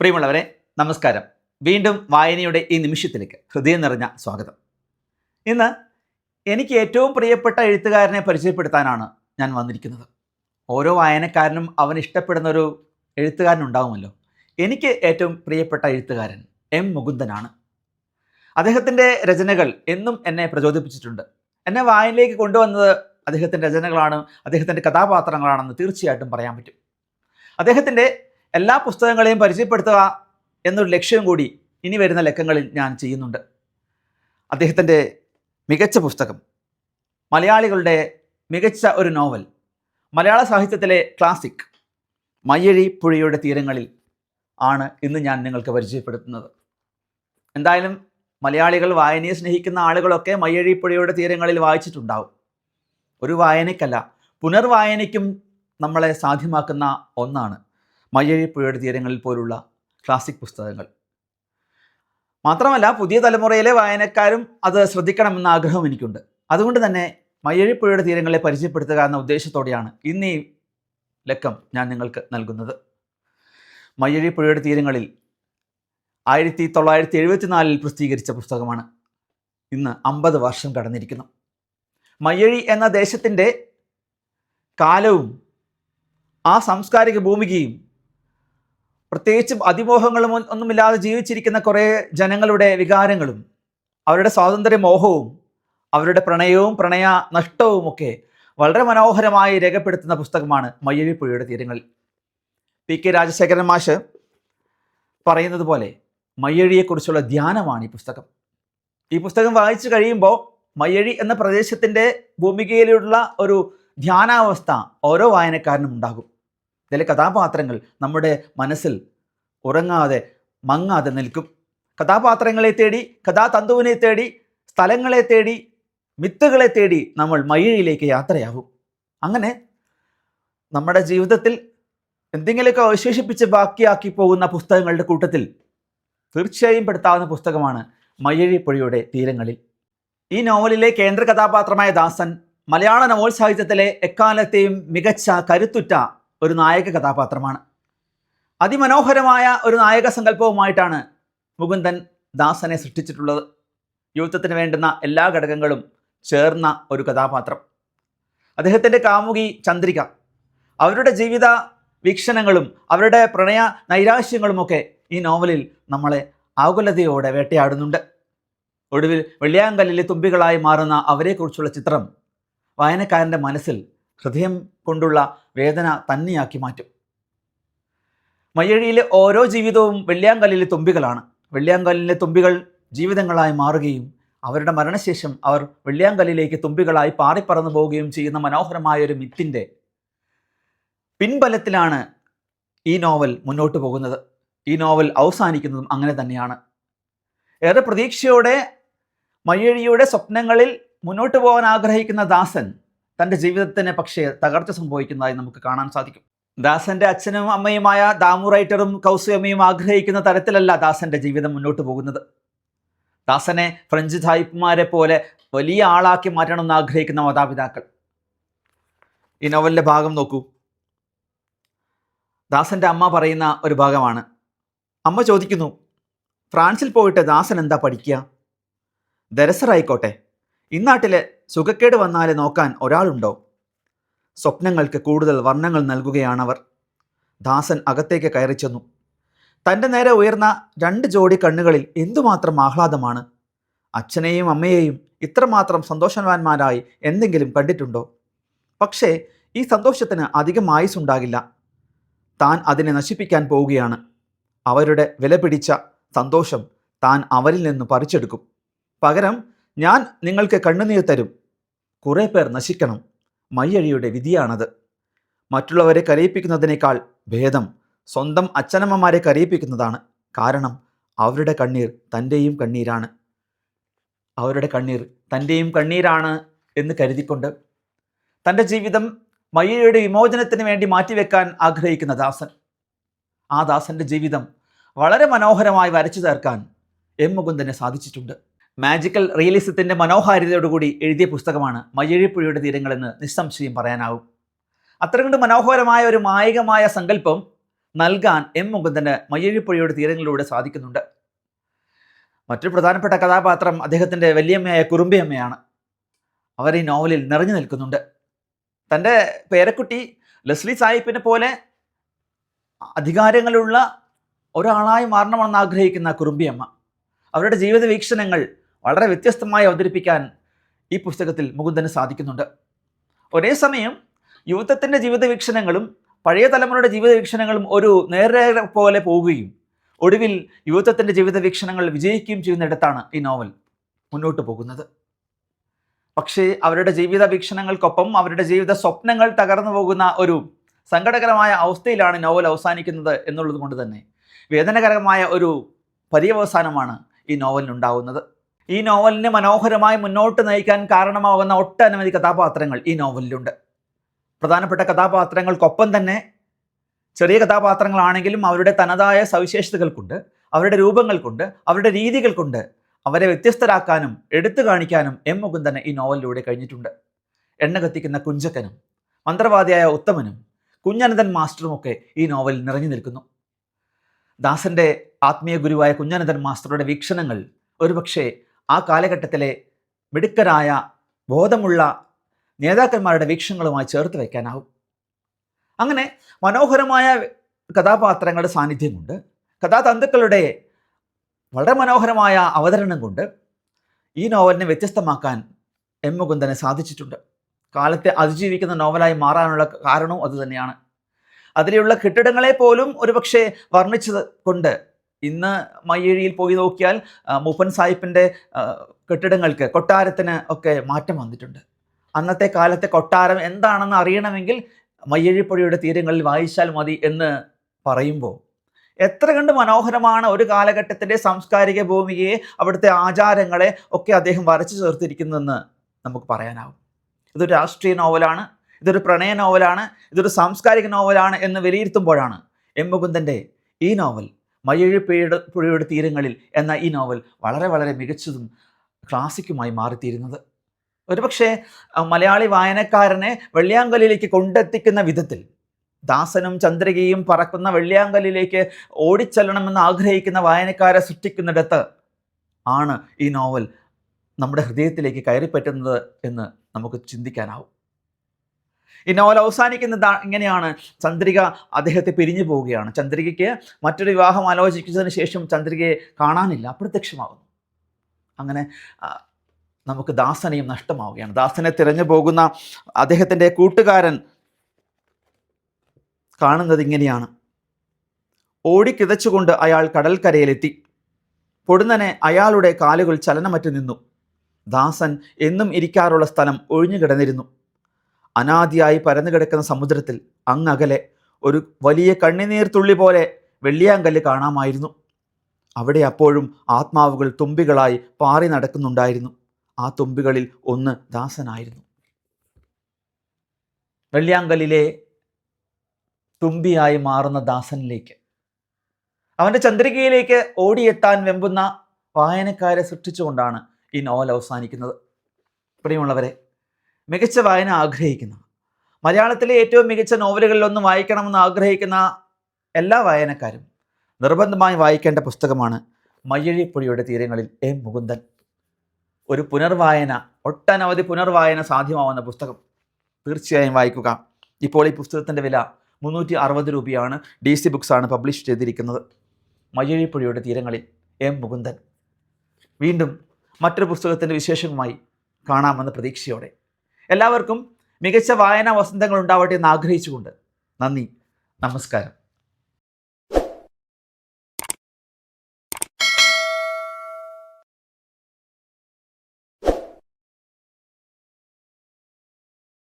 പ്രിയമുള്ളവരെ നമസ്കാരം. വീണ്ടും വായനയുടെ ഈ നിമിഷത്തിലേക്ക് ഹൃദയം നിറഞ്ഞ സ്വാഗതം. ഇന്ന് എനിക്ക് ഏറ്റവും പ്രിയപ്പെട്ട എഴുത്തുകാരനെ പരിചയപ്പെടുത്താനാണ് ഞാൻ വന്നിരിക്കുന്നത്. ഓരോ വായനക്കാരനും അവൻ ഇഷ്ടപ്പെടുന്ന ഒരു എഴുത്തുകാരൻ ഉണ്ടാവുമല്ലോ എനിക്ക് ഏറ്റവും പ്രിയപ്പെട്ട എഴുത്തുകാരൻ എം മുകുന്ദനാണ്. അദ്ദേഹത്തിന്റെ രചനകൾ എന്നും എന്നെ പ്രചോദിപ്പിച്ചിട്ടുണ്ട്. എന്നെ വായനയിലേക്ക് കൊണ്ടുവന്നത് അദ്ദേഹത്തിന്റെ രചനകളാണ് അദ്ദേഹത്തിന്റെ കഥാപാത്രങ്ങളാണെന്ന് തീർച്ചയായിട്ടും പറയാൻ പറ്റും. അദ്ദേഹത്തിന്റെ എല്ലാ പുസ്തകങ്ങളെയും പരിചയപ്പെടുത്തുക എന്നൊരു ലക്ഷ്യം കൂടി ഇനി വരുന്ന ലക്കങ്ങളിൽ ഞാൻ ചെയ്യുന്നുണ്ട്. അദ്ദേഹത്തിന്റെ മികച്ച പുസ്തകം മലയാളികളുടെ മികച്ച ഒരു നോവൽ മലയാള സാഹിത്യത്തിലെ ക്ലാസിക് മയ്യഴി പുഴയുടെ തീരങ്ങളിൽ ആണ് ഇന്ന് ഞാൻ നിങ്ങൾക്ക് പരിചയപ്പെടുത്തുന്നത്. എന്തായാലും മലയാളികൾ വായനയെ സ്നേഹിക്കുന്ന ആളുകളൊക്കെ മയ്യഴി പുഴയുടെ തീരങ്ങളിൽ വായിച്ചിട്ടുണ്ടാവും. ഒരു വായനയ്ക്കല്ല പുനർവായനയ്ക്കും നമ്മളെ സാധ്യമാക്കുന്ന ഒന്നാണ്. മയ്യഴി പുഴയുടെ തീരങ്ങളിൽ പോലുള്ള ക്ലാസിക് പുസ്തകങ്ങൾ. മാത്രമല്ല പുതിയ തലമുറയിലെ വായനക്കാരും അത് ശ്രദ്ധിക്കണമെന്ന ആഗ്രഹം എനിക്കുണ്ട്. അതുകൊണ്ട് തന്നെ മയ്യഴിപ്പുഴയുടെ തീരങ്ങളെ പരിചയപ്പെടുത്തുക എന്ന ഉദ്ദേശത്തോടെയാണ് ഇന്ന് ഈ ലക്കം ഞാൻ നിങ്ങൾക്ക് നൽകുന്നത്. മയ്യഴിപ്പുഴയുടെ തീരങ്ങളിൽ ആയിരത്തി തൊള്ളായിരത്തി എഴുപത്തിനാലിൽ പ്രസിദ്ധീകരിച്ച പുസ്തകമാണ് ഇന്ന് അമ്പത് വർഷം കടന്നിരിക്കുന്നു. മയ്യഴി എന്ന ദേശത്തിന്റെ കാലവും ആ സാംസ്കാരിക ഭൂമികയും പ്രത്യേകിച്ചും അതിമോഹങ്ങളും ഒന്നുമില്ലാതെ ജീവിച്ചിരിക്കുന്ന കുറേ ജനങ്ങളുടെ വികാരങ്ങളും അവരുടെ സ്വാതന്ത്ര്യ മോഹവും അവരുടെ പ്രണയവും പ്രണയ നഷ്ടവും ഒക്കെ വളരെ മനോഹരമായി രേഖപ്പെടുത്തുന്ന പുസ്തകമാണ് മയ്യഴിപ്പുഴയുടെ തീരങ്ങളിൽ. പി. കെ. രാജശേഖരൻ മാഷ് പറയുന്നത് പോലെ മയ്യഴിയെക്കുറിച്ചുള്ള ധ്യാനമാണ് ഈ പുസ്തകം. ഈ പുസ്തകം വായിച്ചു കഴിയുമ്പോൾ മയ്യഴി എന്ന പ്രദേശത്തിന്റെ ഭൂമികയിലുള്ള ഒരു ധ്യാനാവസ്ഥ ഓരോ വായനക്കാരനും ഉണ്ടാകും. ഇതിലെ കഥാപാത്രങ്ങൾ നമ്മുടെ മനസ്സിൽ ഉറങ്ങാതെ മങ്ങാതെ നിൽക്കും. കഥാപാത്രങ്ങളെ തേടി കഥാതന്തുവിനെ തേടി സ്ഥലങ്ങളെ തേടി മിത്തുകളെ തേടി നമ്മൾ മയ്യഴിയിലേക്ക് യാത്രയാവും. അങ്ങനെ നമ്മുടെ ജീവിതത്തിൽ എന്തെങ്കിലുമൊക്കെ അവശേഷിപ്പിച്ച് ബാക്കിയാക്കി പോകുന്ന പുസ്തകങ്ങളുടെ കൂട്ടത്തിൽ തീർച്ചയായും പെടുത്താവുന്ന പുസ്തകമാണ് മയ്യഴി തീരങ്ങളിൽ. ഈ നോവലിലെ കേന്ദ്ര കഥാപാത്രമായ ദാസൻ മലയാള നോവൽ സാഹിത്യത്തിലെ എക്കാലത്തെയും മികച്ച കരുത്തുറ്റ ഒരു നായക കഥാപാത്രമാണ്. അതിമനോഹരമായ ഒരു നായക സങ്കല്പവുമായിട്ടാണ് മുകുന്ദൻ ദാസനെ സൃഷ്ടിച്ചിട്ടുള്ളത്. യുവത്വത്തിന് വേണ്ടുന്ന എല്ലാ ഘടകങ്ങളും ചേർന്ന ഒരു കഥാപാത്രം. അദ്ദേഹത്തിന്റെ കാമുകി ചന്ദ്രിക അവരുടെ ജീവിത വീക്ഷണങ്ങളും അവരുടെ പ്രണയ നൈരാശ്യങ്ങളുമൊക്കെ ഈ നോവലിൽ നമ്മളെ ആകുലതയോടെ വേട്ടയാടുന്നുണ്ട്. ഒടുവിൽ വെള്ളിയാങ്കല്ലിലെ തുമ്പികളായി മാറുന്ന അവരെക്കുറിച്ചുള്ള ചിത്രം വായനക്കാരന്റെ മനസ്സിൽ ഹൃദയം കൊണ്ടുള്ള വേദന തന്നെയാക്കി മാറ്റും. മയ്യഴിയിലെ ഓരോ ജീവിതവും വെള്ളിയാങ്കല്ലിലെ തുമ്പികളാണ്. വെള്ളിയാങ്കല്ലിലെ തുമ്പികൾ ജീവിതങ്ങളായി മാറുകയും അവരുടെ മരണശേഷം അവർ വെള്ളിയാങ്കല്ലിലേക്ക് തുമ്പികളായി പാറിപ്പറന്നു പോവുകയും ചെയ്യുന്ന മനോഹരമായ ഒരു മിത്തിന്റെ പിൻബലത്തിലാണ് ഈ നോവൽ മുന്നോട്ട് പോകുന്നത്. ഈ നോവൽ അവസാനിക്കുന്നതും അങ്ങനെ തന്നെയാണ്. ഏറെ പ്രതീക്ഷയോടെ മയ്യഴിയുടെ സ്വപ്നങ്ങളിൽ മുന്നോട്ട് പോകാൻ ആഗ്രഹിക്കുന്ന ദാസൻ തന്റെ ജീവിതത്തിന് പക്ഷേ തകർച്ച സംഭവിക്കുന്നതായി നമുക്ക് കാണാൻ സാധിക്കും. ദാസന്റെ അച്ഛനും അമ്മയുമായ ദാമു റൈറ്ററും കൗസുയമ്മയും ആഗ്രഹിക്കുന്ന തരത്തിലല്ല ദാസന്റെ ജീവിതം മുന്നോട്ട് പോകുന്നത്. ദാസനെ ഫ്രഞ്ച് സായിപ്പുമാരെ പോലെ വലിയ ആളാക്കി മാറ്റണമെന്ന് ആഗ്രഹിക്കുന്ന മാതാപിതാക്കൾ. ഈ നോവലിന്റെ ഭാഗം നോക്കൂ. ദാസന്റെ അമ്മ പറയുന്ന ഒരു ഭാഗമാണ്. അമ്മ ചോദിക്കുന്നു ഫ്രാൻസിൽ പോയിട്ട് ദാസൻ എന്താ പഠിക്കുക? ദരസറായിക്കോട്ടെ ഇന്നാട്ടിലെ സുഖക്കേട് വന്നാൽ നോക്കാൻ ഒരാളുണ്ടോ? സ്വപ്നങ്ങൾക്ക് കൂടുതൽ വർണങ്ങൾ നൽകുകയാണവർ. ദാസൻ അകത്തേക്ക് കയറി ചെന്നു. തന്റെ നേരെ ഉയർന്ന രണ്ട് ജോഡി കണ്ണുകളിൽ എന്തുമാത്രം ആഹ്ലാദമാണ്? അച്ഛനെയും അമ്മയെയും ഇത്രമാത്രം സന്തോഷവാന്മാരായി എന്തെങ്കിലും കണ്ടിട്ടുണ്ടോ? പക്ഷേ ഈ സന്തോഷത്തിന് അധികം ആയുസുണ്ടാകില്ല താൻ അതിനെ നശിപ്പിക്കാൻ പോവുകയാണ്. അവരുടെ വിലപിടിച്ച സന്തോഷം താൻ അവരിൽ നിന്ന് പറിച്ചെടുക്കും. പകരം ഞാൻ നിങ്ങൾക്ക് കണ്ണുനീർ തരും. കുറേ പേർ നശിക്കണം. മയ്യഴിയുടെ വിധിയാണത്. മറ്റുള്ളവരെ കരയിപ്പിക്കുന്നതിനേക്കാൾ ഭേദം സ്വന്തം അച്ഛനമ്മമാരെ കരയിപ്പിക്കുന്നതാണ്. കാരണം അവരുടെ കണ്ണീർ തന്റെയും കണ്ണീരാണ്. അവരുടെ കണ്ണീർ തന്റെയും കണ്ണീരാണ് എന്ന് കരുതിക്കൊണ്ട് തന്റെ ജീവിതം മയ്യയുടെ വിമോചനത്തിന് വേണ്ടി മാറ്റിവെക്കാൻ ആഗ്രഹിക്കുന്ന ദാസൻ. ആ ദാസന്റെ ജീവിതം വളരെ മനോഹരമായി വരച്ചു തീർക്കാൻ എം മുകുന്ദന് സാധിച്ചിട്ടുണ്ട്. മാജിക്കൽ റിയലിസത്തിന്റെ മനോഹാരിതയോടുകൂടി എഴുതിയ പുസ്തകമാണ് മയ്യഴിപ്പുഴയുടെ തീരങ്ങളെന്ന് നിസ്സംശയം പറയാനാവും. അത്ര കണ്ട് മനോഹരമായ ഒരു മായികമായ സങ്കല്പം നൽകാൻ എം മുകുന്ദന് മയ്യഴിപ്പുഴയുടെ തീരങ്ങളിലൂടെ സാധിക്കുന്നുണ്ട്. മറ്റൊരു പ്രധാനപ്പെട്ട കഥാപാത്രം അദ്ദേഹത്തിന്റെ വലിയമ്മയായ കുറുമ്പിയമ്മയാണ്. അവർ ഈ നോവലിൽ നിറഞ്ഞു നിൽക്കുന്നുണ്ട്. തന്റെ പേരക്കുട്ടി ലെസ്ലി സാഹിബിനെ പോലെ അധികാരങ്ങളുള്ള ഒരാളായി മാറണമെന്ന് ആഗ്രഹിക്കുന്ന കുറുമ്പിയമ്മ അവരുടെ ജീവിത വീക്ഷണങ്ങൾ വളരെ വ്യത്യസ്തമായി അവതരിപ്പിക്കാൻ ഈ പുസ്തകത്തിൽ മുകുന്ദന് സാധിക്കുന്നുണ്ട്. ഒരേ സമയം യുവത്വത്തിന്റെ ജീവിത വീക്ഷണങ്ങളും പഴയ തലമുറയുടെ ജീവിത വീക്ഷണങ്ങളും ഒരു നേരെ പോലെ പോവുകയും ഒടുവിൽ യുവത്വത്തിന്റെ ജീവിത വീക്ഷണങ്ങൾ വിജയിക്കുകയും ചെയ്യുന്നിടത്താണ് ഈ നോവൽ മുന്നോട്ട് പോകുന്നത്. പക്ഷേ അവരുടെ ജീവിത വീക്ഷണങ്ങൾക്കൊപ്പം അവരുടെ ജീവിത സ്വപ്നങ്ങൾ തകർന്നു പോകുന്ന ഒരു സങ്കടകരമായ അവസ്ഥയിലാണ് നോവൽ അവസാനിക്കുന്നത് എന്നുള്ളത് കൊണ്ട് തന്നെ വേദനകരമായ ഒരു പര്യവസാനമാണ് ഈ നോവലിനുണ്ടാവുന്നത്. ഈ നോവലിനെ മനോഹരമായി മുന്നോട്ട് നയിക്കാൻ കാരണമാകുന്ന ഒട്ടനവധി കഥാപാത്രങ്ങൾ ഈ നോവലിലുണ്ട്. പ്രധാനപ്പെട്ട കഥാപാത്രങ്ങൾക്കൊപ്പം തന്നെ ചെറിയ കഥാപാത്രങ്ങളാണെങ്കിലും അവരുടെ തനതായ സവിശേഷതകൾക്കുണ്ട് അവരുടെ രൂപങ്ങൾക്കുണ്ട് അവരുടെ രീതികൾക്കുണ്ട് അവരെ വ്യത്യസ്തരാക്കാനും എടുത്തു കാണിക്കാനും എം മുകുന്ദനെ ഈ നോവലിലൂടെ കഴിഞ്ഞിട്ടുണ്ട്. എണ്ണ കത്തിക്കുന്ന കുഞ്ചക്കനും മന്ത്രവാദിയായ ഉത്തമനും കുഞ്ഞനന്ദൻ മാസ്റ്ററുമൊക്കെ ഈ നോവലിൽ നിറഞ്ഞു നിൽക്കുന്നു. ദാസന്റെ ആത്മീയ ഗുരുവായ കുഞ്ഞനന്ദൻ മാസ്റ്ററുടെ വീക്ഷണങ്ങൾ ഒരുപക്ഷെ ആ കാലഘട്ടത്തിലെ മിടുക്കരായ ബോധമുള്ള നേതാക്കന്മാരുടെ വീക്ഷണങ്ങളുമായി ചേർത്ത് വയ്ക്കാനാവും. അങ്ങനെ മനോഹരമായ കഥാപാത്രങ്ങളുടെ സാന്നിധ്യം കൊണ്ട് കഥാതന്തുക്കളുടെ വളരെ മനോഹരമായ അവതരണം കൊണ്ട് ഈ നോവലിനെ വ്യത്യസ്തമാക്കാൻ എം മുകുന്ദന് സാധിച്ചിട്ടുണ്ട്. കാലത്തെ അതിജീവിക്കുന്ന നോവലായി മാറാനുള്ള കാരണവും അതുതന്നെയാണ്. അതിലുള്ള കെട്ടിടങ്ങളെ പോലും ഒരുപക്ഷെ വർണിച്ചത് കൊണ്ട് ഇന്ന് മയ്യഴിയിൽ പോയി നോക്കിയാൽ മുപ്പൻ സാഹിബിന്റെ കെട്ടിടങ്ങൾക്ക് കൊട്ടാരത്തിന് ഒക്കെ മാറ്റം വന്നിട്ടുണ്ട്. അന്നത്തെ കാലത്തെ കൊട്ടാരം എന്താണെന്ന് അറിയണമെങ്കിൽ മയ്യഴിപ്പുഴയുടെ തീരങ്ങളിൽ വായിച്ചാൽ മതി എന്ന് പറയുമ്പോൾ. എത്ര കണ്ട് മനോഹരമാണ് ഒരു കാലഘട്ടത്തിന്റെ സാംസ്കാരിക ഭൂമിയെ അവിടുത്തെ ആചാരങ്ങളെ ഒക്കെ അദ്ദേഹം വരച്ചു ചേർത്തിരിക്കുന്നതെന്ന് നമുക്ക് പറയാനാവും. ഇതൊരു രാഷ്ട്രീയ നോവലാണ് ഇതൊരു പ്രണയ നോവലാണ് ഇതൊരു സാംസ്കാരിക നോവലാണ് എന്ന് വിലയിരുത്തുമ്പോഴാണ് എം മുകുന്ദന്റെ ഈ നോവൽ മയ്യഴിപ്പുഴയുടെ പുഴയുടെ തീരങ്ങളിൽ എന്ന ഈ നോവൽ വളരെ വളരെ മികച്ചതും ക്ലാസിക്കുമായി മാറിത്തീരുന്നത്. ഒരുപക്ഷെ മലയാളി വായനക്കാരനെ വെള്ളിയാങ്കലിലേക്ക് കൊണ്ടെത്തിക്കുന്ന വിധത്തിൽ ദാസനും ചന്ദ്രികയും പറക്കുന്ന വെള്ളിയാങ്കലിലേക്ക് ഓടിച്ചെല്ലണമെന്ന് ആഗ്രഹിക്കുന്ന വായനക്കാരെ സൃഷ്ടിക്കുന്നിടത്ത് ആണ് ഈ നോവൽ നമ്മുടെ ഹൃദയത്തിലേക്ക് കയറിപ്പറ്റുന്നത് എന്ന് നമുക്ക് ചിന്തിക്കാനാവും. ഈ നോവൽ അവസാനിക്കുന്നത് ഇങ്ങനെയാണ്. ചന്ദ്രിക അദ്ദേഹത്തെ പിരിഞ്ഞു പോവുകയാണ്. ചന്ദ്രികയ്ക്ക് മറ്റൊരു വിവാഹം ആലോചിച്ചതിന് ശേഷം ചന്ദ്രികയെ കാണാനില്ല. അപ്രത്യക്ഷമാകുന്നു. അങ്ങനെ നമുക്ക് ദാസനെയും നഷ്ടമാവുകയാണ്. ദാസനെ തിരഞ്ഞു പോകുന്ന അദ്ദേഹത്തിന്റെ കൂട്ടുകാരൻ കാണുന്നത് ഇങ്ങനെയാണ്. ഓടിക്കിതച്ചുകൊണ്ട് അയാൾ കടൽക്കരയിലെത്തി. പൊടുന്നനെ അയാളുടെ കാലുകൾ ചലനമറ്റു നിന്നു. ദാസൻ എന്നും ഇരിക്കാറുള്ള സ്ഥലം ഒഴിഞ്ഞു കിടന്നിരുന്നു. അനാദിയായി പരന്നു കിടക്കുന്ന സമുദ്രത്തിൽ അങ്ങകലെ ഒരു വലിയ കണ്ണിനീർ തുള്ളി പോലെ വെള്ളിയാങ്കല്ല് കാണാമായിരുന്നു. അവിടെ അപ്പോഴും ആത്മാവുകൾ തുമ്പികളായി പാറി നടക്കുന്നുണ്ടായിരുന്നു. ആ തുമ്പികളിൽ ഒന്ന് ദാസനായിരുന്നു. വെള്ളിയാങ്കലിലെ തുമ്പിയായി മാറുന്ന ദാസനിലേക്ക്. അവന്റെ ചന്ദ്രികയിലേക്ക് ഓടിയെത്താൻ വെമ്പുന്ന വായനക്കാരെ സൃഷ്ടിച്ചുകൊണ്ടാണ് ഈ നോവൽ അവസാനിക്കുന്നത്. പ്രിയമുള്ളവരെ മികച്ച വായന ആഗ്രഹിക്കുന്ന മലയാളത്തിലെ ഏറ്റവും മികച്ച നോവലുകളിലൊന്ന് വായിക്കണമെന്ന് ആഗ്രഹിക്കുന്ന എല്ലാ വായനക്കാരും നിർബന്ധമായി വായിക്കേണ്ട പുസ്തകമാണ് മയ്യഴിപ്പുഴയുടെ തീരങ്ങളിൽ എം. മുകുന്ദൻ. ഒരു പുനർവായന ഒട്ടനവധി പുനർവായന സാധ്യമാവുന്ന പുസ്തകം. തീർച്ചയായും വായിക്കുക. ഇപ്പോൾ ഈ പുസ്തകത്തിന്റെ വില മുന്നൂറ്റി അറുപത് രൂപയാണ്. ഡി സി ബുക്സാണ് പബ്ലിഷ് ചെയ്തിരിക്കുന്നത്. മയ്യഴിപ്പുഴയുടെ തീരങ്ങളിൽ എം. മുകുന്ദൻ. വീണ്ടും മറ്റൊരു പുസ്തകത്തിന്റെ വിശേഷവുമായി കാണാമെന്ന പ്രതീക്ഷയോടെ. എല്ലാവർക്കും മികച്ച വായനാ വസന്തങ്ങൾ ഉണ്ടാവട്ടെ എന്ന് ആഗ്രഹിച്ചുകൊണ്ട് നന്ദി നമസ്കാരം.